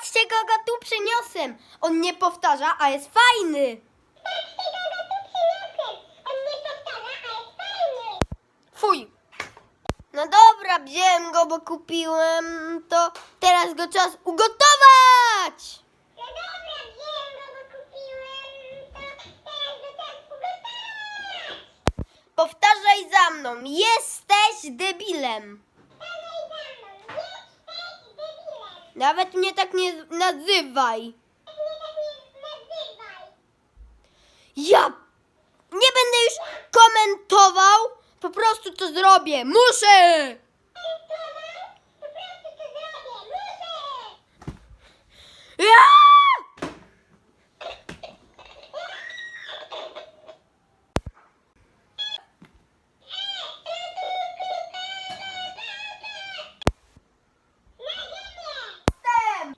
Patrzcie, kogo tu przyniosłem. On nie powtarza, a jest fajny. Fuj. No dobra, wziąłem go, bo kupiłem. To teraz go czas ugotować. No dobra, wziąłem go, bo kupiłem. To teraz go czas ugotować. Powtarzaj za mną. Jesteś debilem. Dalej za mną. Jesteś debilem. Nawet mnie tak nie nazywaj. Ja nie będę już komentował. Po prostu to zrobię. Muszę.